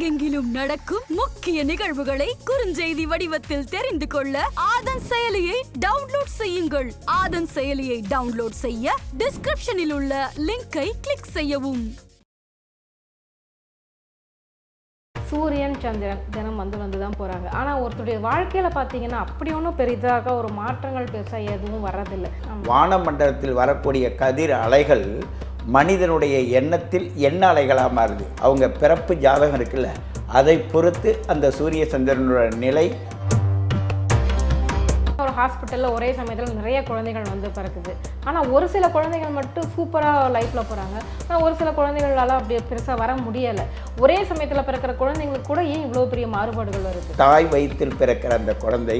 உலகெங்கிலும் நடக்கும் முக்கிய நிகழ்வுகளை குறுஞ்செய்தி வடிவத்தில் தெரிந்து கொள்ள ஆதன் செயலியை டவுன்லோட் செய்யுங்கள். ஆதன் செயலியை டவுன்லோட் செய்ய டிஸ்கிரிப்ஷனில் உள்ள லிங்கை கிளிக் செய்யவும். சூரியன் சந்திரன் தினம் வந்து வந்து தான் போகிறாங்க ஆனால் ஒருத்தருடைய வாழ்க்கையில் பார்த்தீங்கன்னா அப்படி ஒன்றும் பெரிதாக ஒரு மாற்றங்கள் பெருசாக எதுவும் வர்றதில்லை. வானமண்டலத்தில் வரக்கூடிய கதிர் அலைகள் மனிதனுடைய எண்ணத்தில் எண்ண அலைகளாக மாறுது? அவங்க பிறப்பு ஜாதகம் இருக்குல்ல அதை பொறுத்து அந்த சூரிய சந்திரனோட நிலை. ஒரு ஹாஸ்பிட்டலில் ஒரே சமயத்தில் நிறைய குழந்தைகள் வந்து பிறக்குது. ஆனால் ஒரு சில குழந்தைகள் மட்டும் சூப்பராக லைஃப்பில் போகிறாங்க ஆனால் ஒரு சில குழந்தைகளால் அப்படி பெருசாக வர முடியலை. ஒரே சமயத்தில் பிறக்கிற குழந்தைங்களுக்கு கூட ஏன் இவ்வளோ பெரிய மாறுபாடுகள் வருது? தாய் வயிற்றில் பிறக்கிற அந்த குழந்தை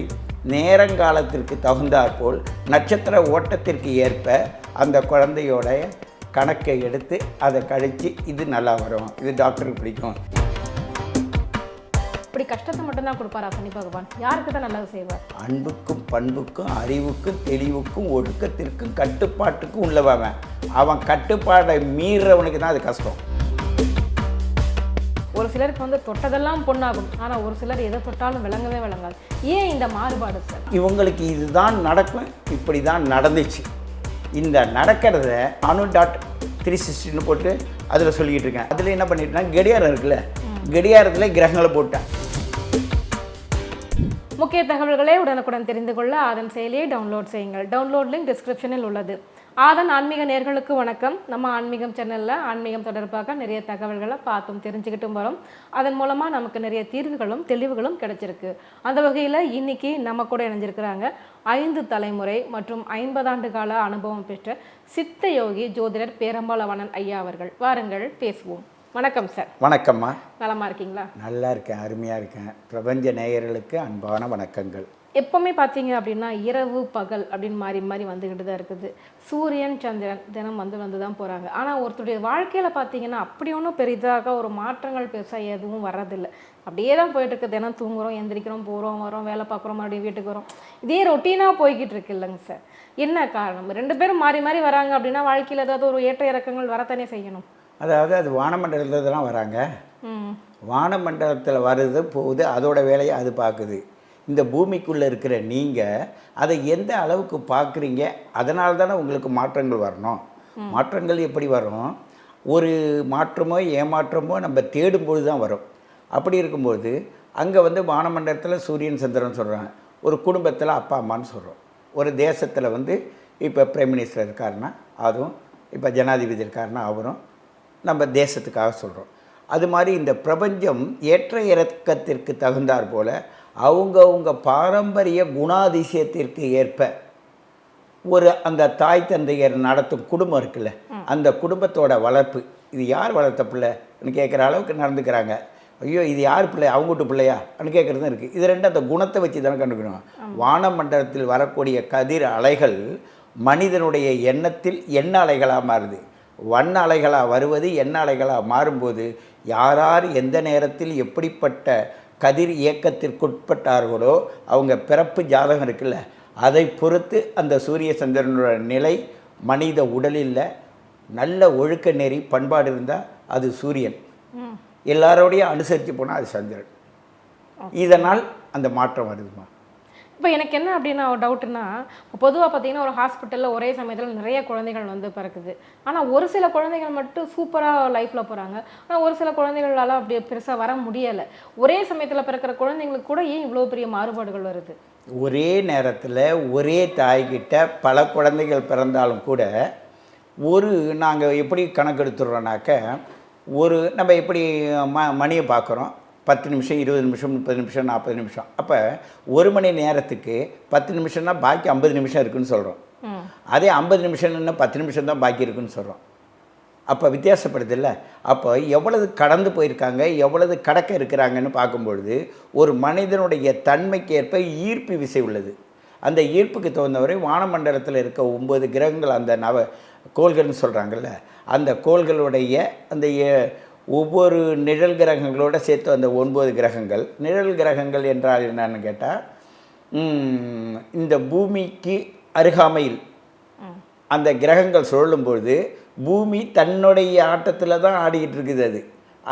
நேரங்காலத்திற்கு தகுந்தாற்போல் நட்சத்திர ஓட்டத்திற்கு ஏற்ப அந்த குழந்தையோட கணக்கை எடுத்து அதை கழித்து இது நல்லா வரும். இது டாக்டருக்கு பிடிக்கும். இப்படி கஷ்டத்தை மட்டும்தான் கொடுப்பாரா சனி பகவான்? யாருக்கு தான் நல்லது செய்வார்? அன்புக்கும் பண்புக்கும் அறிவுக்கும் தெளிவுக்கும் ஒழுக்கத்திற்கும் கட்டுப்பாட்டுக்கும் உள்ளவன். அவன் கட்டுப்பாடை மீறவனுக்கு தான் அது கஷ்டம். ஒரு சிலருக்கு வந்து தொட்டதெல்லாம் பொண்ணாகும் ஆனால் ஒரு சிலர் எதை தொட்டாலும் விளங்கவே விளங்காது. ஏன் இந்த மாறுபாடு சார்? இவங்களுக்கு இதுதான் நடக்கும் இப்படி தான் நடந்துச்சு. இந்த நடக்கிறத அணு டாட் த்ரீ சிக்ஸ்டின்னு போட்டு அதில் சொல்லிக்கிட்டு இருக்கேன். அதில் என்ன பண்ணிட்டேன்னா கடியாரம் இருக்குல்ல கடியாரத்தில் கிரகங்களை போட்டேன். முக்கிய தகவல்களை உடனுக்குடன் தெரிந்து கொள்ள அதன் செயலியை டவுன்லோட் செய்யுங்கள். டவுன்லோட் லிங்க் டிஸ்கிரிப்ஷனில் உள்ளது. ஆதன் ஆன்மீக நேர்களுக்கு வணக்கம். நம்ம ஆன்மீகம் சேனலில் ஆன்மீகம் தொடர்பாக நிறைய தகவல்களை பார்த்தும் தெரிஞ்சுக்கிட்டும் வரோம். அதன் மூலமாக நமக்கு நிறைய தீர்வுகளும் தெளிவுகளும் கிடைச்சிருக்கு. அந்த வகையில் இன்னைக்கு நம்ம கூட இணைஞ்சிருக்கிறாங்க ஐந்து தலைமுறை மற்றும் ஐம்பதாண்டு கால அனுபவம் பெற்ற சித்த யோகி ஜோதிடர் பேரம்பாலவனன் ஐயா அவர்கள். வாருங்கள் பேசுவோம். வணக்கம் சார் வணக்கம்மா. நலமா இருக்கீங்களா? நல்லா இருக்கேன் அருமையாக இருக்கேன். பிரபஞ்ச நேயர்களுக்கு அன்பான வணக்கங்கள். எப்போவுமே பார்த்தீங்க அப்படின்னா இரவு பகல் அப்படின்னு மாறி மாறி வந்துக்கிட்டு தான் இருக்குது. சூரியன் சந்திரன் தினம் வந்து வந்து தான் போகிறாங்க ஆனால் ஒருத்தருடைய வாழ்க்கையில் பார்த்தீங்கன்னா அப்படி ஒன்றும் பெரிதாக ஒரு மாற்றங்கள் பெருசாக எதுவும் வர்றதில்லை. அப்படியே தான் போயிட்டு இருக்கு தினம் தூங்குறோம் எந்திரிக்கிறோம் போகிறோம் வரோம் வேலை பார்க்குறோம் மறுபடியும் வீட்டுக்கு வரோம். இதே ரொட்டீனாக போய்கிட்டு இருக்கு இல்லைங்க சார் என்ன காரணம்? ரெண்டு பேரும் மாறி மாறி வராங்க அப்படின்னா வாழ்க்கையில் ஏதாவது ஒரு ஏற்ற இறக்கங்கள் வரத்தானே செய்யணும்? அதாவது அது வானமண்டலத்தில் தான் வராங்க. ம். வானமண்டலத்தில் வருது போகுது அதோட வேலையை அது பார்க்குது. இந்த பூமிக்குள்ளே இருக்கிற நீங்கள் அதை எந்த அளவுக்கு பார்க்குறீங்க? அதனால தானே உங்களுக்கு மாற்றங்கள் வரணும். மாற்றங்கள் எப்படி வரும்? ஒரு மாற்றமோ ஏமாற்றமோ நம்ம தேடும்பொழுது தான் வரும். அப்படி இருக்கும்போது அங்கே வந்து வானமண்டலத்தில் சூரியன் சந்திரன் சொல்கிறாங்க ஒரு குடும்பத்தில் அப்பா அம்மான்னு சொல்கிறோம் ஒரு தேசத்தில் வந்து இப்போ பிரைம் மினிஸ்டர் இருக்காருன்னா அதுவும் இப்போ ஜனாதிபதி இருக்காருன்னா அவரும் நம்ம தேசத்துக்காக சொல்கிறோம் அது மாதிரி இந்த பிரபஞ்சம் ஏற்ற இறக்கத்திற்கு தகுந்தாற் போல் அவங்கவுங்க பாரம்பரிய குணாதிசயத்திற்கு ஏற்ப ஒரு அந்த தாய் தந்தையர் நடத்தும் குடும்பம் இருக்குல்ல அந்த குடும்பத்தோட வளர்ப்பு இது யார் வளர்த்த பிள்ளைன்னு கேட்குற அளவுக்கு நடந்துக்கிறாங்க. ஐயோ இது யார் பிள்ளை அவங்க வீட்டு பிள்ளையா அப்படின்னு கேட்குறதும் இருக்குது இது ரெண்டு அந்த குணத்தை வச்சு தானே கண்டுக்கணும் வானமண்டலத்தில் வரக்கூடிய கதிர் அலைகள் மனிதனுடைய எண்ணத்தில் எண்ண அலைகளாக மாறுது. வண்ண அலைகளாக வருவது எண்ண அலைகளாக மாறும்போது யார் யார் எந்த நேரத்தில் எப்படிப்பட்ட கதிர் இயக்கத்திற்குட்பட்டார்களோ அவங்க பிறப்பு ஜாதகம் இருக்குல்ல அதை பொறுத்து அந்த சூரிய சந்திரனோட நிலை மனித உடலில் நல்ல ஒழுக்க நெறி பண்பாடு இருந்தால் அது சூரியன். எல்லாரோடையும் அனுசரித்து போனால் அது சந்திரன். இதனால் அந்த மாற்றம் வருதுமா? இப்போ எனக்கு என்ன அப்படின்னா ஒரு டவுட்னா பொதுவாக பார்த்தீங்கன்னா ஒரு ஹாஸ்பிட்டலில் ஒரே சமயத்தில் நிறைய குழந்தைகள் வந்து பிறக்குது. ஆனால் ஒரு சில குழந்தைகள் மட்டும் சூப்பராக லைஃப்பில் போகிறாங்க ஆனால் ஒரு சில குழந்தைகளால் அப்படி பெருசாக வர முடியலை. ஒரே சமயத்தில் பிறக்கிற குழந்தைங்களுக்கு கூட ஏன் இவ்வளோ பெரிய மாறுபாடுகள் வருது? ஒரே நேரத்தில் ஒரே தாய்கிட்ட பல குழந்தைகள் பிறந்தாலும் கூட ஒரு நாங்கள் எப்படி கணக்கெடுத்துடுறோன்னாக்க ஒரு நம்ம எப்படி ம மணியை பார்க்குறோம். பத்து நிமிஷம் இருபது நிமிஷம் முப்பது நிமிஷம் நாற்பது நிமிஷம். அப்போ ஒரு மணி நேரத்துக்கு பத்து நிமிஷம்னா பாக்கி ஐம்பது நிமிஷம் இருக்குன்னு சொல்கிறோம் அதே ஐம்பது நிமிஷம்னா பத்து நிமிஷம் தான் பாக்கி இருக்குன்னு சொல்கிறோம் அப்போ வித்தியாசப்படுது இல்லை? அப்போ எவ்வளவு கடந்து போயிருக்காங்க எவ்வளவு கடக்க இருக்கிறாங்கன்னு பார்க்கும்பொழுது ஒரு மனிதனுடைய தன்மைக்கு ஏற்ப ஈர்ப்பு விசை உள்ளது. அந்த ஈர்ப்புக்கு தகுந்தவரை வானமண்டலத்தில் இருக்க ஒம்பது கிரகங்கள் அந்த நவ கோள்கள்னு சொல்கிறாங்கல்ல அந்த கோள்களுடைய அந்த ஏ- ஒவ்வொரு நிழல் கிரகங்களோட சேர்த்து அந்த ஒன்பது கிரகங்கள். நிழல் கிரகங்கள் என்றால் என்னன்னு கேட்டால் இந்த பூமிக்கு அருகாமையில் அந்த கிரகங்கள் சுழலும் பொழுது பூமி தன்னுடைய ஆட்டத்தில் தான் ஆடிக்கிட்டு இருக்குது அது.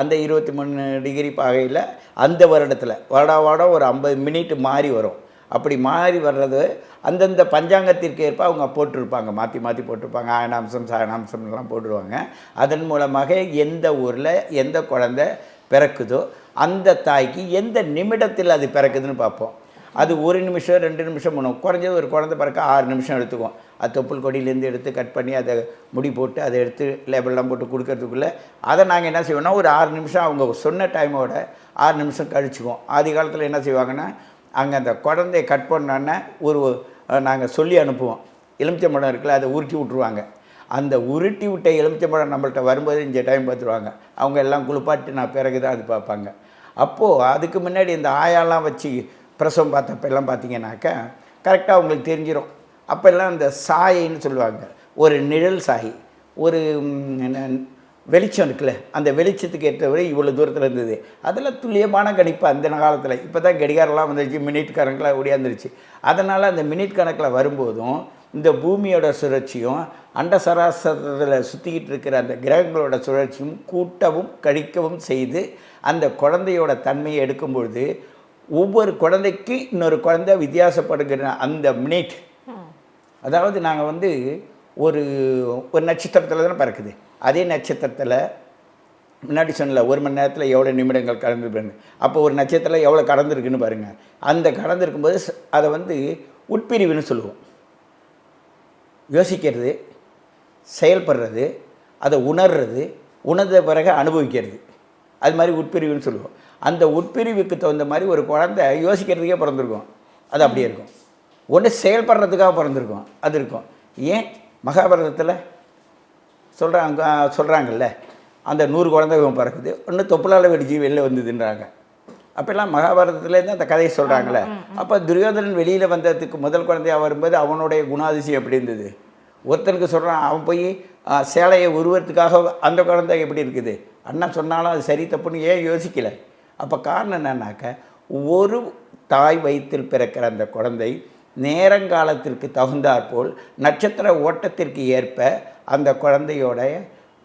அந்த இருபத்தி மூணு டிகிரி பாகையில் அந்த வருடத்தில் வருடா வருடம் ஒரு ஐம்பது மினிட் மாறி வரும். அப்படி மாறி வர்றது அந்தந்த பஞ்சாங்கத்திற்கு ஏற்ப அவங்க போட்டிருப்பாங்க. மாற்றி மாற்றி போட்டிருப்பாங்க. ஆயனாம்சம் சாயனாம்சம்லாம் போட்டுருவாங்க அதன் மூலமாக எந்த ஊரில் எந்த குழந்தை பிறக்குதோ அந்த தாய்க்கு எந்த நிமிடத்தில் அது பிறக்குதுன்னு பார்ப்போம். அது ஒரு நிமிஷம் ரெண்டு நிமிஷம் மூணு குறைஞ்சது ஒரு குழந்தை பிறக்க ஆறு நிமிஷம் எடுத்துக்கும் அது தொப்புள் கொடியிலேருந்து எடுத்து கட் பண்ணி அதை முடி போட்டு அதை எடுத்து லேபிள்லாம் போட்டு கொடுக்கறதுக்குள்ளே அதை நாங்கள் என்ன செய்வோம்னா ஒரு ஆறு நிமிஷம் அவங்க சொன்ன டைமோட ஆறு நிமிஷம் கழிச்சுக்குவோம். ஆதி காலத்தில் என்ன செய்வாங்கன்னா அங்கே அந்த குழந்தைய கட் பண்ணோன்னே ஒரு நாங்கள் சொல்லி அனுப்புவோம். எலுமிச்சம்பழம் இருக்குல்ல அதை உருட்டி விட்ருவாங்க அந்த உருட்டி விட்ட எலுமிச்சம்பழம் நம்மள்ட்ட வரும்போது இந்த டைம் பார்த்துருவாங்க. அவங்க எல்லாம் குளிப்பாட்டி நான் பிறகு தான் அது பார்ப்பாங்க. அப்போது அதுக்கு முன்னாடி இந்த ஆயாலாம் வச்சு பிரசவம் பார்த்தப்பெல்லாம் பார்த்தீங்கன்னாக்கா கரெக்டாக அவங்களுக்கு தெரிஞ்சிடும் அப்போல்லாம் இந்த சாயின்னு சொல்லுவாங்க. ஒரு நிழல் சாயி. ஒரு என்ன, வெளிச்சம் இருக்குல்ல அந்த வெளிச்சத்துக்கு ஏற்றவரை இவ்வளோ தூரத்தில் இருந்தது. அதில் துல்லியமான கணிப்பு அந்த காலத்தில். இப்போ தான் கடிகாரம்லாம் வந்துருச்சு மினிட் கணக்கில் ஓடியாந்துருச்சு. அதனால் அந்த மினிட் கணக்கில் வரும்போதும் இந்த பூமியோட சுழற்சியும் அண்ட சராசரத்தில் சுற்றிக்கிட்டு இருக்கிற அந்த கிரகங்களோட சுழற்சியும் கூட்டவும் கழிக்கவும் செய்து அந்த குழந்தையோட தன்மையை எடுக்கும் பொழுது ஒவ்வொரு குழந்தைக்கு இன்னொரு குழந்தை வித்தியாசப்படுகிற அந்த மினிட். அதாவது நாங்கள் வந்து ஒரு ஒரு நட்சத்திரத்தில் தானே பறக்குது. அதே நட்சத்திரத்தில் முன்னாடி சொன்னல ஒரு மணி நேரத்தில் எவ்வளோ நிமிடங்கள் கடந்து பாருங்க அப்போ ஒரு நட்சத்திரம் எவ்வளோ கடந்துருக்குன்னு பாருங்கள் அந்த கடந்திருக்கும்போது அதை வந்து உட்பிரிவுன்னு சொல்லுவோம். யோசிக்கிறது செயல்படுறது அதை உணர்றது உணர்ந்த பிறகு அனுபவிக்கிறது. அது மாதிரி உட்பிரிவுன்னு சொல்லுவோம். அந்த உட்பிரிவுக்கு தகுந்த மாதிரி ஒரு குழந்தை யோசிக்கிறதுக்கே பிறந்திருக்கும். அது அப்படியே இருக்கும். ஒன்று செயல்படுறதுக்காக பிறந்திருக்கும். அது இருக்கும். ஏன்? மகாபாரதத்தில் சொல்கிறாங்க சொல்கிறாங்கல்ல அந்த நூறு குழந்தை பிறக்குது. ஒன்று தொப்புளால் வெடிச்சு வெளில வந்ததுன்றாங்க. அப்போல்லாம் மகாபாரதத்துலேருந்து அந்த கதையை சொல்கிறாங்களே அப்போ துரியோதனன் வெளியில் வந்ததுக்கு முதல் குழந்தையாக வரும்போது அவனுடைய குணாதிசயம் எப்படி இருந்தது? ஒருத்தனுக்கு சொல்கிறான் அவன் போய் சேலையை உருவத்துக்காக அந்த குழந்தை எப்படி இருக்குது? அண்ணன் சொன்னாலும் அது சரி தப்புன்னு ஏன் யோசிக்கலை? அப்போ காரணம் என்னன்னாக்க ஒரு தாய் வயிற்றில் பிறக்கிற அந்த குழந்தை நேரங்காலத்திற்கு தகுந்தாற்போல் நட்சத்திர ஓட்டத்திற்கு ஏற்ப அந்த குழந்தையோடைய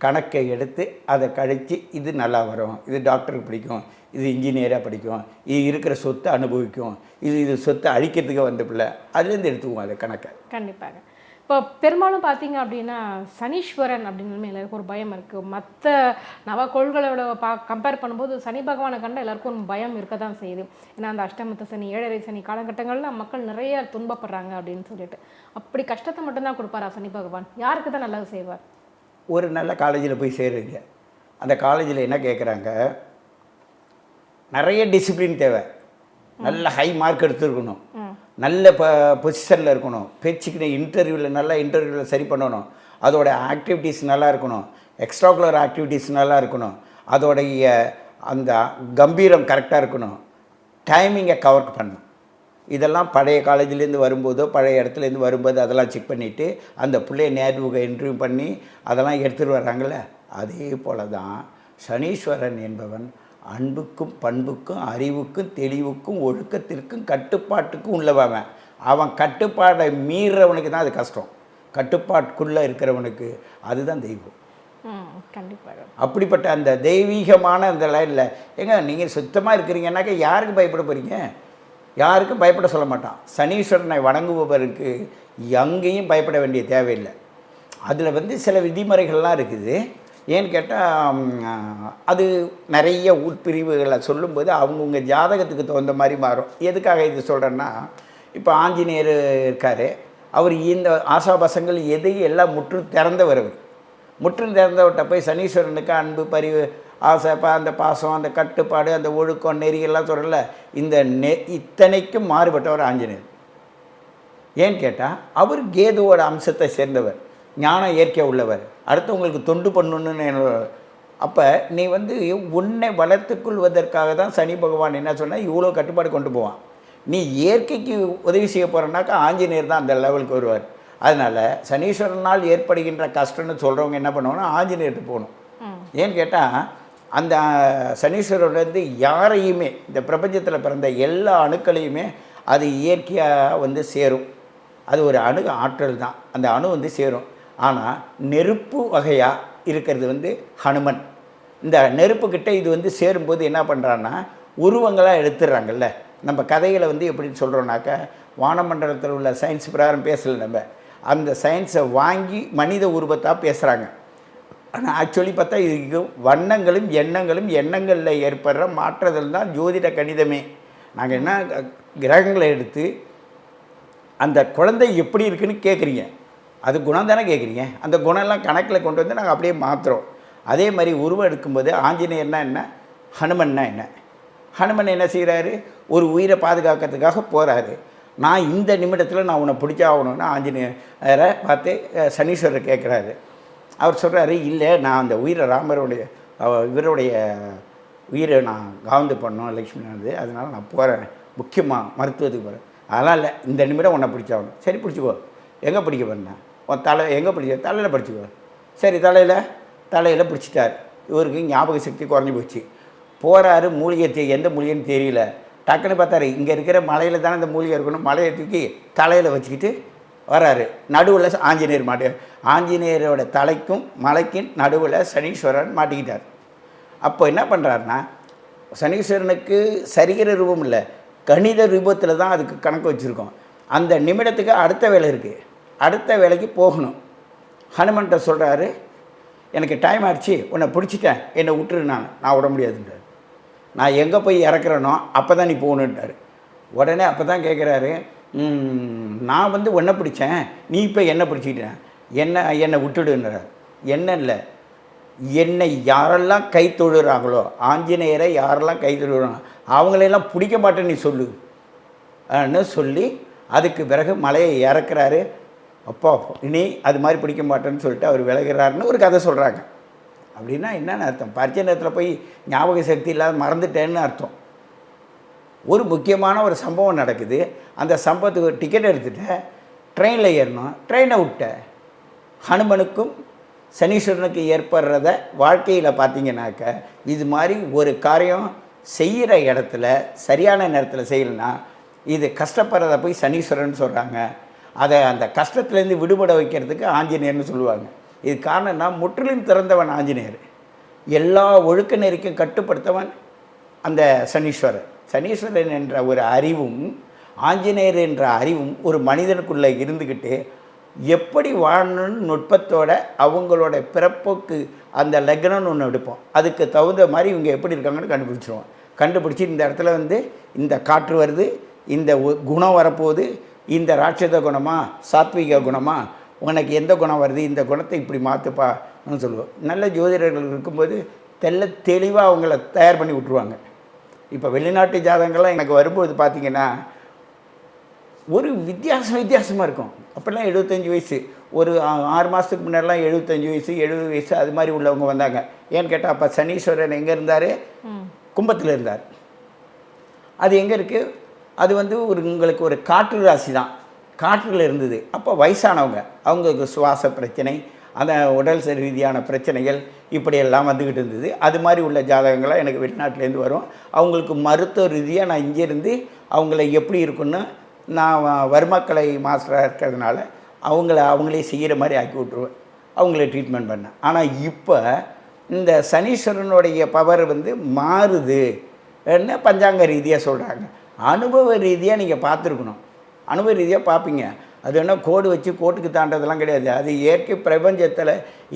கணக்கை எடுத்து அதை கழித்து இது நல்லா வரும் இது டாக்டருக்கு பிடிக்கும் இது இன்ஜினியராக படிக்கும் இது இருக்கிற சொத்தை அனுபவிக்கும் இது இது சொத்தை அழிக்கிறதுக்கு வந்த பிள்ளை அதுலேருந்து எடுத்துக்குவோம் அதை கணக்கை. கண்டிப்பாக. இப்போ பெரும்பாலும் பார்த்தீங்க அப்படின்னா சனீஸ்வரன் அப்படின்னு எல்லாருக்கும் ஒரு பயம் இருக்குது மற்ற நவக்கோள்களோட பா கம்பேர் பண்ணும்போது சனி பகவானை கண்ட எல்லாருக்கும் ஒரு பயம் இருக்க தான் செய்யுது. ஏன்னா அந்த அஷ்டமத்து சனி ஏழரை சனி காலகட்டங்களில் மக்கள் நிறைய துன்பப்படுறாங்க அப்படின்னு சொல்லிட்டு. அப்படி கஷ்டத்தை மட்டும்தான் கொடுப்பாரா சனி பகவான்? யாருக்கு தான் நல்லது செய்வார்? ஒரு நல்ல காலேஜில் போய் சேருங்க அந்த காலேஜில் என்ன கேட்குறாங்க நிறைய டிசிப்ளின் தேவை. நல்ல ஹை மார்க் எடுத்துருக்கணும். நல்ல ப பொசிஷனில் இருக்கணும். பேச்சுக்கிட்ட இன்டர்வியூவில் நல்லா இன்டர்வியூவில் சரி பண்ணணும். அதோட ஆக்டிவிட்டீஸ் நல்லா இருக்கணும். எக்ஸ்ட்ராகுலர் ஆக்டிவிட்டீஸ் நல்லா இருக்கணும். அதோடைய அந்த கம்பீரம் கரெக்டாக இருக்கணும். டைமிங்கை கவர் பண்ணணும். இதெல்லாம் பழைய காலேஜ்லேருந்து வரும்போதோ பழைய இடத்துலேருந்து வரும்போது அதெல்லாம் செக் பண்ணிவிட்டு அந்த பிள்ளைய நேர்முக இன்டர்வியூ பண்ணி அதெல்லாம் எடுத்துகிட்டு வர்றாங்களே அதே போல தான் சனீஸ்வரன் என்பவன் அன்புக்கும் பண்புக்கும் அறிவுக்கும் தெளிவுக்கும் ஒழுக்கத்திற்கும் கட்டுப்பாட்டுக்கும் உள்ளவன். அவன் கட்டுப்பாடை மீறுறவனுக்கு தான் அது கஷ்டம். கட்டுப்பாட்டுக்குள்ளே இருக்கிறவனுக்கு அதுதான் தெய்வம். கண்டிப்பாக. அப்படிப்பட்ட அந்த தெய்வீகமான அந்த லைனில் ஏங்க நீங்கள் சுத்தமாக இருக்கிறீங்கன்னாக்கா யாருக்கு பயப்பட போகிறீங்க யாருக்கும் பயப்பட சொல்ல மாட்டான். சனீஸ்வரனை வணங்குபவருக்கு எங்கேயும் பயப்பட வேண்டிய தேவையில்லை. அதில் வந்து சில விதிமுறைகள்லாம் இருக்குது. ஏன்னு கேட்டால் அது நிறைய உட்பிரிவுகளை சொல்லும்போது அவங்கவுங்க ஜாதகத்துக்கு தகுந்த மாதிரி மாறும். எதுக்காக இது சொல்கிறேன்னா இப்போ ஆஞ்சநேயர் இருக்கார். அவர் இந்த ஆசாபாசங்கள் எதையும் எல்லாம் முற்றும் திறந்தவர் முற்று முற்றும் திறந்தவர்கிட்ட போய் சனீஸ்வரனுக்கு அன்பு பரிவு ஆசை அந்த பாசம் அந்த கட்டுப்பாடு அந்த ஒழுக்கம் நெறி எல்லாம் சொல்லல இந்த நெ இத்தனைக்கும் மாறுபட்டவர் ஆஞ்சநேயர். ஏன்னு கேட்டால் அவர் கேதுவோட அம்சத்தை சேர்ந்தவர். ஞானம் இயற்கை உள்ளவர். அடுத்தவங்களுக்கு தொண்டு பண்ணணுன்னு என்னோட- அப்போ நீ வந்து உன்னை வளர்த்துக் கொள்வதற்காக தான் சனி பகவான் என்ன சொன்னால் இவ்வளோ கட்டுப்பாடு கொண்டு போவான். நீ இயற்கைக்கு உதவி செய்ய போகிறனாக்கா ஆஞ்சநேயர் தான் அந்த லெவலுக்கு வருவார். அதனால் சனீஸ்வரனால் ஏற்படுகின்ற கஷ்டம்னு சொல்கிறவங்க என்ன பண்ணுவாங்கன்னா ஆஞ்சநேயர்கிட்ட போகணும். ஏன்னு கேட்டால் அந்த சனீஸ்வரர் வந்து யாரையுமே இந்த பிரபஞ்சத்தில் பிறந்த எல்லா அணுக்களையுமே அது இயற்கையாக வந்து சேரும். அது ஒரு அணு ஆற்றல் தான். அந்த அணு வந்து சேரும். ஆனால் நெருப்பு வகையாக இருக்கிறது வந்து ஹனுமன். இந்த நெருப்புக்கிட்ட இது வந்து சேரும்போது என்ன பண்ணுறான்னா உருவங்களாக எடுத்துடுறாங்கல்ல. நம்ம கதைகளை வந்து எப்படின்னு சொல்கிறோம்னாக்கா வானமண்டலத்தில் உள்ள சயின்ஸ் பிரகாரம் பேசலை நம்ம. அந்த சயின்ஸை வாங்கி மனித உருவத்தாக பேசுகிறாங்க ஆனால் ஆக்சுவலி பார்த்தா இதுக்கு வண்ணங்களும் எண்ணங்களும் எண்ணங்களில் ஏற்படுற மாற்றுதல் தான் ஜோதிட கணிதமே. நாங்கள் என்ன கிரகங்களை எடுத்து அந்த குழந்தை எப்படி இருக்குன்னு கேட்குறீங்க அது குணம் தானே கேட்குறீங்க? அந்த குணம்லாம் கணக்கில் கொண்டு வந்து நாங்கள் அப்படியே மாற்றுறோம் அதே மாதிரி உருவம் எடுக்கும்போது ஆஞ்சநேயர்னா என்ன? ஹனுமன்னா என்ன? ஹனுமன் என்ன செய்கிறாரு ஒரு உயிரை பாதுகாக்கிறதுக்காக போகிறாரு நான் இந்த நிமிடத்தில் நான் உன்னை பிடிச்சாகணும்னு ஆஞ்சநேயரை பார்த்து சனீஸ்வரர் கேட்குறாரு. அவர் சொல்கிறாரு இல்லை நான் அந்த உயிரை ராமருடைய இவருடைய உயிரை நான் காந்து பண்ணோம் லக்ஷ்மணது அதனால் நான் போகிறேன் முக்கியமாக மருத்துவத்துக்கு போகிறேன் அதெல்லாம் இல்லை. இந்த நிமிடம் உன்னை பிடிச்சாகணும். சரி பிடிச்சிக்கோ. எங்கே பிடிக்க போகிறேன் உன் தலை எங்கே பிடிச்ச தலையில் பிடிச்சிக்கோ. சரி தலையில் தலையில் பிடிச்சிட்டார். இவருக்கு ஞாபக சக்தி குறைஞ்சி போச்சு. போகிறாரு மூலிகை எந்த மூலிகைன்னு தெரியல. டக்குன்னு பார்த்தாரு இங்கே இருக்கிற மலையில் தானே இந்த மூலிகை இருக்கணும். மலையை தூக்கி தலையில் வச்சுக்கிட்டு வராரு. நடுவில் ஆஞ்சநேயர் மாட்டு ஆஞ்சநேயரோட தலைக்கும் மலைக்கும் நடுவில் சனீஸ்வரன் மாட்டிக்கிட்டார். அப்போ என்ன பண்ணுறாருன்னா சனீஸ்வரனுக்கு சரிகிற ரூபம் இல்லை. கணித ரூபத்தில் தான் அதுக்கு கணக்கு வச்சுருக்கோம். அந்த நிமிடத்துக்கு அடுத்த வேலை இருக்குது அடுத்த வேலைக்கு போகணும். ஹனுமன்ட்ட சொல்கிறாரு எனக்கு டைம் ஆயிடுச்சு உன்னை பிடிச்சிட்டேன் என்னை விட்டுரு நான். நான் விட முடியாதுன்றார். நான் எங்கே போய் இறக்குறேனோ அப்போ தான் நீ போகணுன்ட்டார் உடனே அப்போ தான் கேட்குறாரு நான் வந்து உன்னை பிடிச்சேன் நீ இப்போ என்ன பிடிச்சிக்கிட்டேன் என்ன என்னை விட்டுடுன்றார். என்ன இல்லை என்னை யாரெல்லாம் கை தொழுறாங்களோ ஆஞ்சநேயரை யாரெல்லாம் கை தொழுறாங்க அவங்களெல்லாம் பிடிக்க மாட்டேன்னு நீ சொல்லு. சொல்லி அதுக்கு பிறகு மலையை இறக்குறாரு. அப்பா இனி அது மாதிரி பிடிக்க மாட்டேன்னு சொல்லிட்டு அவர் விலகிறாருன்னு ஒரு கதை சொல்கிறாங்க அப்படின்னா என்னென்னு அர்த்தம்? பரிச்சை நேரத்தில் போய் ஞாபக சக்தி இல்லாத மறந்துட்டேன்னு அர்த்தம். ஒரு முக்கியமான ஒரு சம்பவம் நடக்குது. அந்த சம்பவத்துக்கு டிக்கெட் எடுத்துகிட்ட ட்ரெயினில் ஏறணும். ட்ரெயினை விட்ட. ஹனுமனுக்கும் சனீஸ்வரனுக்கு ஏற்படுறத வாழ்க்கையில் பார்த்தீங்கன்னாக்க இது மாதிரி ஒரு காரியம் செய்கிற இடத்துல சரியான நேரத்தில் செய்யலைன்னா இது கஷ்டப்படுறத போய் சனீஸ்வரன் சொல்கிறாங்க அதை அந்த கஷ்டத்துலேருந்து விடுபட வைக்கிறதுக்கு ஆஞ்சநேயர்னு சொல்லுவாங்க. இது காரணம்னா முற்றிலும் திறந்தவன் ஆஞ்சநேயர். எல்லா ஒழுக்க நெறிக்கும் கட்டுப்படுத்தவன் அந்த சனீஸ்வரர். சனீஸ்வரன் என்ற ஒரு அறிவும் ஆஞ்சநேயர் என்ற அறிவும் ஒரு மனிதனுக்குள்ளே இருந்துக்கிட்டு எப்படி வாழணும்னு நுட்பத்தோட அவங்களோட பிறப்புக்கு அந்த லக்னம்னு ஒன்று எடுப்போம். அதுக்கு தகுந்த மாதிரி இவங்க எப்படி இருக்காங்கன்னு கண்டுபிடிச்சிருவோம். கண்டுபிடிச்சி இந்த இடத்துல வந்து இந்த காற்று வருது இந்த குணம் வரப்போகுது இந்த ராட்சத குணமா சாத்விக குணமா உனக்கு எந்த குணம் வருது இந்த குணத்தை இப்படி மாற்றுப்பான்னு சொல்லுவோம். நல்ல ஜோதிடர்கள் இருக்கும்போது தெல்ல தெளிவாக அவங்கள தயார் பண்ணி விட்ருவாங்க இப்போ வெளிநாட்டு ஜாதகங்கள்லாம் எனக்கு வரும்போது பார்த்தீங்கன்னா ஒரு வித்தியாசம் வித்தியாசமாக இருக்கும். அப்போல்லாம் எழுபத்தஞ்சி வயசு. ஒரு ஆறு மாதத்துக்கு முன்னாடிலாம் எழுபத்தஞ்சி வயசு எழுபது வயசு அது மாதிரி உள்ளவங்க வந்தாங்க. ஏன்னு கேட்டால் அப்போ சனீஸ்வரன் எங்கே இருந்தார்? கும்பத்தில் இருந்தார். அது எங்கே இருக்குது அது வந்து ஒரு உங்களுக்கு ஒரு காற்று ராசி தான் காற்றில் இருந்தது. அப்போ வயசானவங்க அவங்களுக்கு சுவாச பிரச்சனை அந்த உடல் சரி ரீதியான பிரச்சனைகள் இப்படியெல்லாம் வந்துக்கிட்டு இருந்தது. அது மாதிரி உள்ள ஜாதகங்களாக எனக்கு வெளிநாட்டிலேருந்து வரும். அவங்களுக்கு மருத்துவ ரீதியாக நான் இங்கேருந்து அவங்கள எப்படி இருக்குன்னு நான் வ- வர்மக்கலை மாஸ்டராக இருக்கிறதுனால அவங்கள அவங்களே செய்கிற மாதிரி ஆக்கி விட்ருவேன் அவங்கள ட்ரீட்மெண்ட் பண்ணேன் ஆனால் இப்போ இந்த சனீஸ்வரனுடைய பவர் வந்து மாறுது. என்ன பஞ்சாங்க ரீதியாக சொல்கிறாங்க அனுபவ ரீதியாக நீங்கள் பார்த்துருக்கணும். அனுபவ ரீதியாக பார்ப்பீங்க. அது என்ன கோடு வச்சு கோட்டுக்கு தாண்டதெல்லாம் கிடையாது. அது இயற்கை பிரபஞ்சத்தில்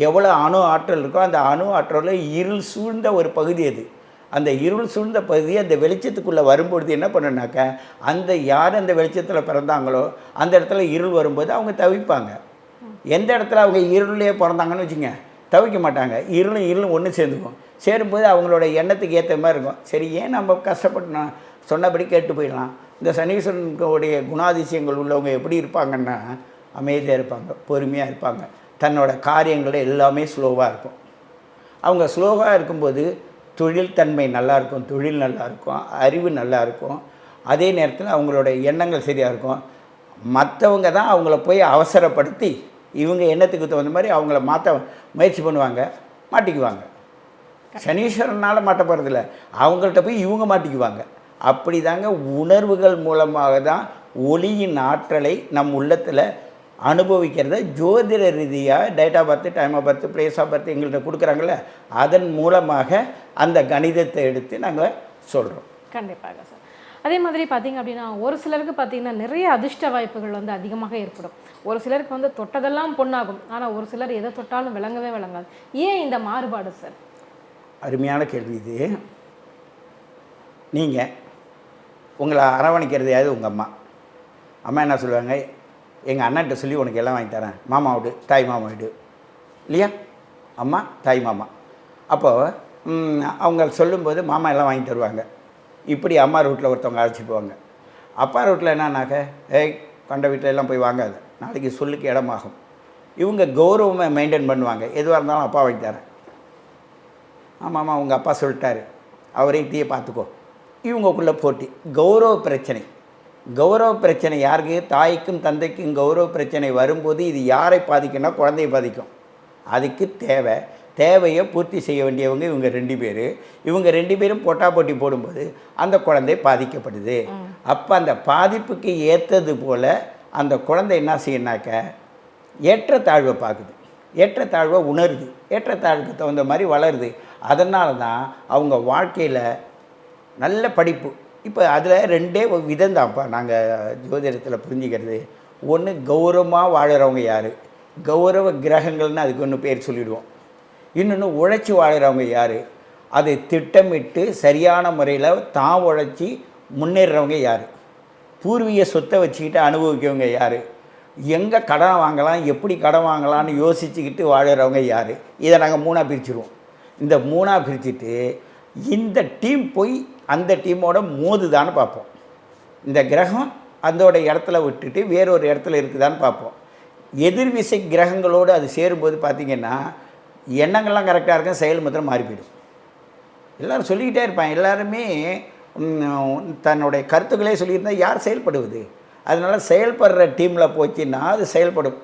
எவ்வளோ அணு ஆற்றல் இருக்கோ அந்த அணு ஆற்றலில் இருள் சூழ்ந்த ஒரு பகுதி அது. அந்த இருள் சூழ்ந்த பகுதி அந்த வெளிச்சத்துக்குள்ளே வரும்பொழுது என்ன பண்ணுனாக்க அந்த யார் அந்த வெளிச்சத்தில் பிறந்தாங்களோ அந்த இடத்துல இருள் வரும்போது அவங்க தவிப்பாங்க. எந்த இடத்துல அவங்க இருளையே பிறந்தாங்கன்னு வச்சுங்க தவிக்க மாட்டாங்க. இருளும் இருளும் ஒன்று சேர்ந்துக்கும். சேரும்போது அவங்களோட எண்ணத்துக்கு ஏற்ற மாதிரி இருக்கும். சரி ஏன் நம்ம கஷ்டப்பட்டோம்? சொன்னபடி கேட்டு போயிடலாம். இந்த சனீஸ்வரனுடைய குணாதிசயங்கள் உள்ளவங்க எப்படி இருப்பாங்கன்னா அமைதியாக இருப்பாங்க பொறுமையாக இருப்பாங்க. தன்னோட காரியங்கள் எல்லாமே ஸ்லோவாக இருக்கும். அவங்க ஸ்லோவாக இருக்கும்போது தொழில் தன்மை நல்லா இருக்கும் தொழில் நல்லா இருக்கும் அறிவு நல்லா இருக்கும். அதே நேரத்தில் அவங்களோட எண்ணங்கள் சரியாக இருக்கும். மற்றவங்க தான் அவங்கள போய் அவசரப்படுத்தி இவங்க எண்ணத்துக்கு தகுந்த மாதிரி அவங்கள மாற்ற முயற்சி பண்ணுவாங்க மாட்டிக்குவாங்க. சனீஸ்வரனால் மாட்ட போகிறதில்ல அவங்கள்ட்ட போய் இவங்க மாட்டிக்குவாங்க. அப்படி தாங்க உணர்வுகள் மூலமாக தான் ஒளியின் ஆற்றலை நம் உள்ளத்தில் அனுபவிக்கிறத ஜோதிட ரீதியாக date of birth time of birth place of birth எங்கள்கிட்ட கொடுக்குறாங்கல்ல அதன் மூலமாக அந்த கணிதத்தை எடுத்து நாங்கள் சொல்கிறோம் கண்டிப்பாக சார். அதே மாதிரி பார்த்தீங்க அப்படின்னா ஒரு சிலருக்கு பார்த்தீங்கன்னா நிறைய அதிர்ஷ்ட வாய்ப்புகள் வந்து அதிகமாக ஏற்படும். ஒரு சிலருக்கு வந்து தொட்டதெல்லாம் பொண்ணாகும். ஆனால் ஒரு சிலர் எதை தொட்டாலும் விளங்கவே விளங்காது. ஏன் இந்த மாறுபாடு சார்? அருமையான கேள்வி இது. நீங்கள் உங்களை அரவணைக்கிறது யாரு உங்கள் அம்மா. அம்மா என்ன சொல்லுவாங்க? எங்கள் அண்ணன்ட்ட சொல்லி உனக்கு எல்லாம் வாங்கி தரேன். மாமா விடு தாய் மாமா விடு. இல்லையா? அம்மா தாய் மாமா. அப்போது அவங்க சொல்லும்போது மாமா எல்லாம் வாங்கி தருவாங்க. இப்படி அம்மா ரூட்டில் ஒருத்தவங்க அழைச்சிட்டு போவாங்க. அப்பா ரூட்டில் என்னன்னாக்க ஏய் கண்ட வீட்டில் எல்லாம் போய் வாங்காத. நாளைக்கு சொல்லுக்கு இடமாகும். இவங்க கௌரவமாக மெயின்டைன் பண்ணுவாங்க. எதுவாக இருந்தாலும் அப்பா வாங்கி தரேன். ஆமாம் ஆமாம் உங்கள் அப்பா சொல்லிட்டாரு. அவரையும் தீய பார்த்துக்கோ. இவங்கக்குள்ளே போட்டி. கௌரவ பிரச்சனை. கௌரவ பிரச்சனை யாருக்கு? தாய்க்கும் தந்தைக்கும் கௌரவ பிரச்சனை வரும்போது இது யாரை பாதிக்கும்னா குழந்தையை பாதிக்கும். அதுக்கு தேவை. தேவையை பூர்த்தி செய்ய வேண்டியவங்க இவங்க ரெண்டு பேர். இவங்க ரெண்டு பேரும் போட்டா போட்டி போடும்போது அந்த குழந்தை பாதிக்கப்படுது. அப்போ அந்த பாதிப்புக்கு ஏற்றது போல் அந்த குழந்தை என்ன செய்யணாக்க ஏற்றத்தாழ்வை பார்க்குது ஏற்றத்தாழ்வை உணருது. ஏற்றத்தாழ்வுக்கு தகுந்த மாதிரி வளருது. அதனால தான் அவங்க வாழ்க்கையில் நல்ல படிப்பு. இப்போ அதில் ரெண்டே விதம் தான்ப்பா நாங்கள் ஜோதிடத்தில் புரிஞ்சுக்கிறது. ஒன்று கௌரவமாக வாழ்கிறவங்க யார்? கௌரவ கிரகங்கள்னு அதுக்கு ஒன்று பேர் சொல்லிவிடுவோம் இன்னொன்று உழைச்சி வாழ்கிறவங்க யார்? அதை திட்டமிட்டு சரியான முறையில் தான் உழைச்சி முன்னேறுறவங்க யார்? பூர்வீக சொத்தை வச்சுக்கிட்டு அனுபவிக்கவங்க யார்? எங்கே கடன் வாங்கலாம் எப்படி கடன் வாங்கலாம்னு யோசிச்சுக்கிட்டு வாழ்கிறவங்க யார்? இதை நாங்கள் மூணாக பிரிச்சுருவோம். இந்த மூணாக பிரிச்சுட்டு இந்த டீம் போய் அந்த டீமோட மோதுதான்னு பார்ப்போம். இந்த கிரகம் அதோட இடத்துல விட்டுட்டு வேறொரு இடத்துல இருக்குதான்னு பார்ப்போம். எதிர்விசை கிரகங்களோடு அது சேரும்போது பார்த்திங்கன்னா எண்ணங்கள்லாம் கரெக்டாக இருக்கும் செயல் மாத்திரம் மாறி போயிடும். எல்லாரும் சொல்லிக்கிட்டே இருப்பாங்க. எல்லாருமே தன்னுடைய கருத்துக்களே சொல்லியிருந்தா யார் செயல்படுவது? அதனால் செயல்படுற டீமில் போச்சுன்னா அது செயல்படும்.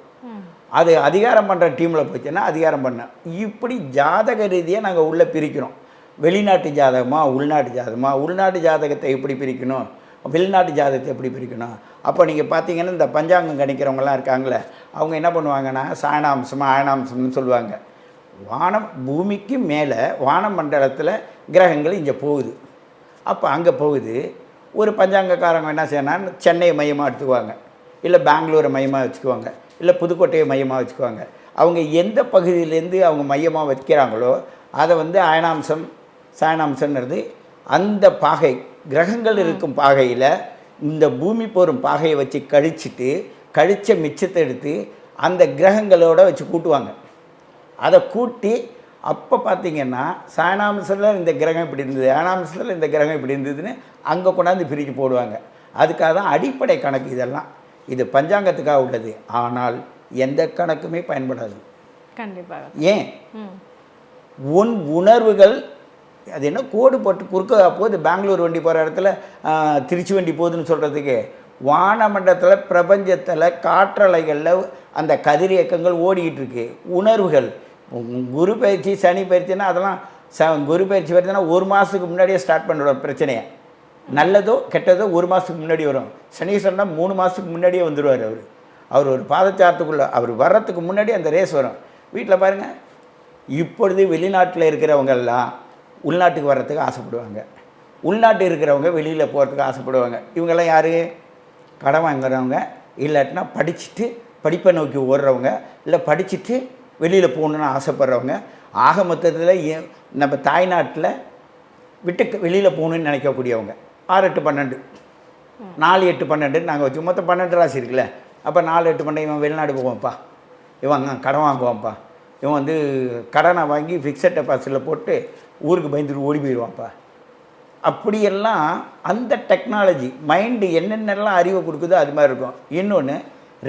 அது அதிகாரம் பண்ணுற டீமில் போச்சுன்னா அதிகாரம் பண்ண. இப்படி ஜாதக ரீதியாக நாங்கள் உள்ளே பிரிக்கிறோம். வெளிநாட்டு ஜாதகமா உள்நாட்டு ஜாதகமா? உள்நாட்டு ஜாதகத்தை எப்படி பிரிக்கணும்? வெளிநாட்டு ஜாதகத்தை எப்படி பிரிக்கணும்? அப்போ நீங்கள் பார்த்தீங்கன்னா இந்த பஞ்சாங்கம் கணிக்கிறவங்கலாம் இருக்காங்களே அவங்க என்ன பண்ணுவாங்கன்னா சாயனாம்சமா ஆயனாம்சம்னு சொல்லுவாங்க. வானம் பூமிக்கு மேலே வானமண்டலத்தில் கிரகங்கள் இங்கே போகுது. அப்போ அங்கே போகுது. ஒரு பஞ்சாங்கக்காரங்க என்ன செய்யணும்னா சென்னையை மையமாக எடுத்துக்குவாங்க. இல்லை பெங்களூரை மையமாக வச்சுக்குவாங்க. இல்லை புதுக்கோட்டையை மையமாக வச்சுக்குவாங்க. அவங்க எந்த பகுதியிலேருந்து அவங்க மையமாக வைக்கிறாங்களோ அதை வந்து அயனாம்சம் சாயனாம்சம்ன்றது அந்த பாகை கிரகங்கள் இருக்கும் பாகையில் இந்த பூமி போரும் பாகையை வச்சு கழிச்சிட்டு கழிச்ச மிச்சத்தை எடுத்து அந்த கிரகங்களோட வச்சு கூட்டுவாங்க. அதை கூட்டி அப்போ பார்த்தீங்கன்னா சாயனாம்சத்தில் இந்த கிரகம் இப்படி இருந்தது ஆனாம்சத்தில் இந்த கிரகம் இப்படி இருந்ததுன்னு அங்கே கொண்டாந்து பிரித்து போடுவாங்க. அதுக்காக தான் அடிப்படை கணக்கு இதெல்லாம். இது பஞ்சாங்கத்துக்காக உள்ளது. ஆனால் எந்த கணக்குமே பயன்படாது. கண்டிப்பாக. ஏன்? உன் உணர்வுகள் அது என்ன? கோடு போட்டு குறுக்க போகுது. பெங்களூர் வண்டி போகிற இடத்துல திருச்சி வண்டி போகுதுன்னு சொல்கிறதுக்கு வானமண்டலத்தில் பிரபஞ்சத்தில் காற்றலைகளில் அந்த கதிரியக்கங்கள் ஓடிக்கிட்டு இருக்கு. உணர்வுகள். குரு பயிற்சி சனி பயிற்சின்னா அதெல்லாம் ச குரு பயிற்சி வருதுன்னா ஒரு மாதத்துக்கு முன்னாடியே ஸ்டார்ட் பண்ணிவிடும் பிரச்சனையை. நல்லதோ கெட்டதோ ஒரு மாதத்துக்கு முன்னாடி வரும். சனீஸ்வரனா மூணு மாதத்துக்கு முன்னாடியே வந்துடுவார் அவர். அவர் ஒரு பாதச்சாரத்துக்குள்ளே அவர் வர்றதுக்கு முன்னாடி அந்த ரேஸ் வரும். வீட்டில் பாருங்கள் இப்பொழுது வெளிநாட்டில் இருக்கிறவங்கெல்லாம் உள்நாட்டுக்கு வர்றதுக்கு ஆசைப்படுவாங்க. உள்நாட்டு இருக்கிறவங்க வெளியில் போகிறதுக்கு ஆசைப்படுவாங்க. இவங்கெல்லாம் யார்? கடன் வாங்குறவங்க. இல்லாட்டினா படிச்சுட்டு படிப்பை நோக்கி ஓடுறவங்க. இல்லை படிச்சுட்டு வெளியில் போகணுன்னு ஆசைப்படுறவங்க. ஆக மொத்தத்தில் ஏ- நம்ம தாய்நாட்டில் விட்டு வெளியில் போகணுன்னு நினைக்கக்கூடியவங்க. ஆறு எட்டு பன்னெண்டு. நாலு எட்டு பன்னெண்டு நாங்கள் வச்சு மொத்தம் பன்னெண்டு ராசி இருக்குல்ல. அப்போ நாலு எட்டு பன்னெண்டு இவன் வெளிநாடு போவான்ப்பா. இவன் கடன் வாங்குவான்ப்பா. இவன் வந்து கடனை வாங்கி ஃபிக்ஸட் டெபாசிட்டில் போட்டு ஊருக்கு பயந்துட்டு ஓடி போயிடுவான்ப்பா. அப்படியெல்லாம் அந்த டெக்னாலஜி மைண்டு என்னென்னலாம் அறிவை கொடுக்குதோ அது மாதிரி இருக்கும். இன்னொன்று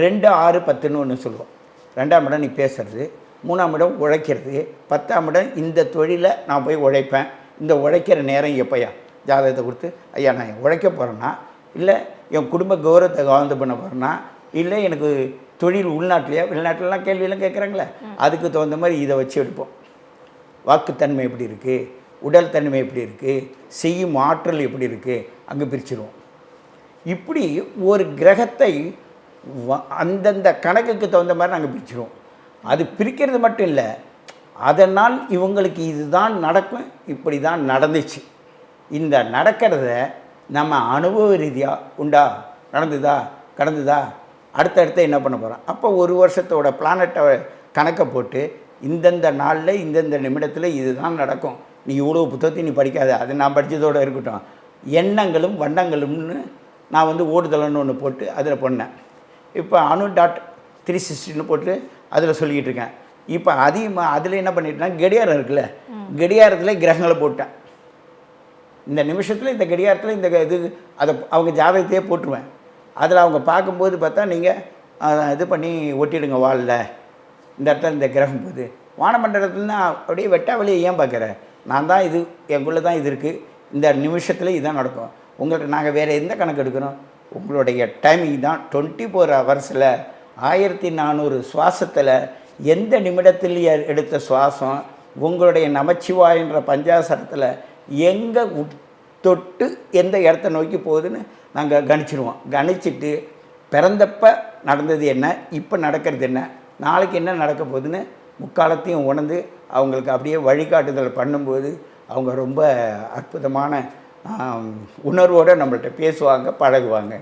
ரெண்டு ஆறு பத்துன்னு ஒன்று சொல்லுவோம். ரெண்டாம் இடம் நீ பேசுறது மூணாம் இடம் உழைக்கிறது பத்தாம் இடம் இந்த தொழிலை நான் போய் உழைப்பேன். இந்த உழைக்கிற நேரம் எப்போயா? ஜாதகத்தை கொடுத்து ஐயா நான் உழைக்க போகிறேன்னா இல்லை என் குடும்ப கௌரவத்தை கவர்ந்து பண்ண போகிறேன்னா இல்லை எனக்கு தொழில் உள்நாட்டிலையா வெளிநாட்டிலலாம் கேள்வியெல்லாம் கேட்குறாங்களே அதுக்கு தகுந்த மாதிரி இதை வச்சு எடுப்போம். வாக்குத்தன்மை எப்படி இருக்குது உடல் தன்மை எப்படி இருக்குது செய்யும் ஆற்றல் எப்படி இருக்குது அங்கே பிரிச்சிருவோம். இப்படி ஒரு கிரகத்தை வ- அந்தந்த கணக்குக்கு தகுந்த மாதிரி நாங்கள் பிரிச்சிருவோம். அது பிரிக்கிறது மட்டும் இல்லை அதனால் இவங்களுக்கு இதுதான் நடக்கும் இப்படி தான் நடந்துச்சு. இந்த நடக்கிறத நம்ம அனுபவ ரீதியாக உண்டா? நடந்துதா? கடந்துதா? அடுத்தடுத்து என்ன பண்ண போகிறோம் அப்போ ஒரு வருஷத்தோட பிளானட்டை கணக்கை போட்டு இந்தந்த நாளில் இந்தந்த நிமிடத்தில் இதுதான் நடக்கும். நீ இவ்வளோ புத்தகத்தையும் நீ படிக்காத. அது நான் படித்ததோடு இருக்கட்டும். எண்ணங்களும் வண்ணங்களும்னு நான் வந்து ஓடுதலன்னு ஒன்று போட்டு அதில் பண்ணேன். இப்போ அணு டாட் த்ரீ சிக்ஸ்டின்னு போட்டு அதில் சொல்லிக்கிட்டு இருக்கேன். இப்போ அதிகமாக அதில் என்ன பண்ணிட்டேன்னா கடியாரம் இருக்குல்ல? கடியாரத்தில் கிரகங்களை போட்டேன். இந்த நிமிஷத்தில் இந்த கடிகாரத்தில் இந்த இது அதை அவங்க ஜாதகத்தையே போட்டுருவேன். அதில் அவங்க பார்க்கும்போது பார்த்தா நீங்கள் இது பண்ணி ஒட்டிடுங்க வாலில் இந்த இடத்துல இந்த கிரகம் போகுது. வானமண்டலத்துலனா அப்படியே வெட்டா வெளியே ஏன் பார்க்குற? நான் தான் இது எங்குள்ளே தான் இது இருக்குது இந்த நிமிஷத்தில் இதுதான் நடக்கும். உங்களுக்கு நாங்கள் வேறு எந்த கணக்கு எடுக்கணும்? உங்களுடைய டைமிங் தான் டுவெண்ட்டி ஃபோர் ஹவர்ஸில் ஆயிரத்தி நானூறு சுவாசத்தில் எந்த நிமிடத்தில் எடுத்த சுவாசம்? உங்களுடைய நமச்சிவாயன்ற பஞ்சாசரத்தில் எங்கே தொட்டு எந்த இடத்த நோக்கி போகுதுன்னு நாங்கள் கணிச்சிடுவோம் கணிச்சிட்டு பிறந்தப்ப நடந்தது என்ன இப்போ நடக்கிறது என்ன? நாளைக்கு என்ன நடக்க போகுதுன்னு முக்காலத்தையும் உணர்ந்து அவங்களுக்கு அப்படியே வழிகாட்டுதல் பண்ணும்போது அவங்க ரொம்ப அற்புதமான உணர்வோடு நம்மள்கிட்ட பேசுவாங்க பழகுவாங்க.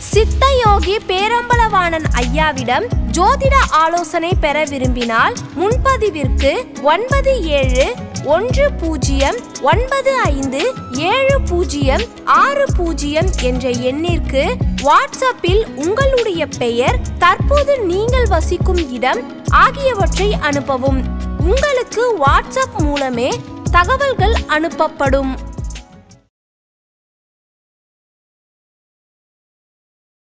சித்தயோகி பேரம்பலவாணன் ஐயாவிடம் ஜோதிட ஆலோசனை பெற விரும்பினால் முன்பதிவிற்கு ஒன்பது ஏழு ஒன்று பூஜ்ஜியம் ஒன்பது ஐந்து ஏழு பூஜ்ஜியம் ஆறு பூஜ்ஜியம் என்ற எண்ணிற்கு வாட்ஸ்அப்பில் உங்களுடைய பெயர் தற்போது நீங்கள் வசிக்கும் இடம் ஆகியவற்றை அனுப்பவும். உங்களுக்கு வாட்ஸ்அப் மூலமே தகவல்கள் அனுப்பப்படும்.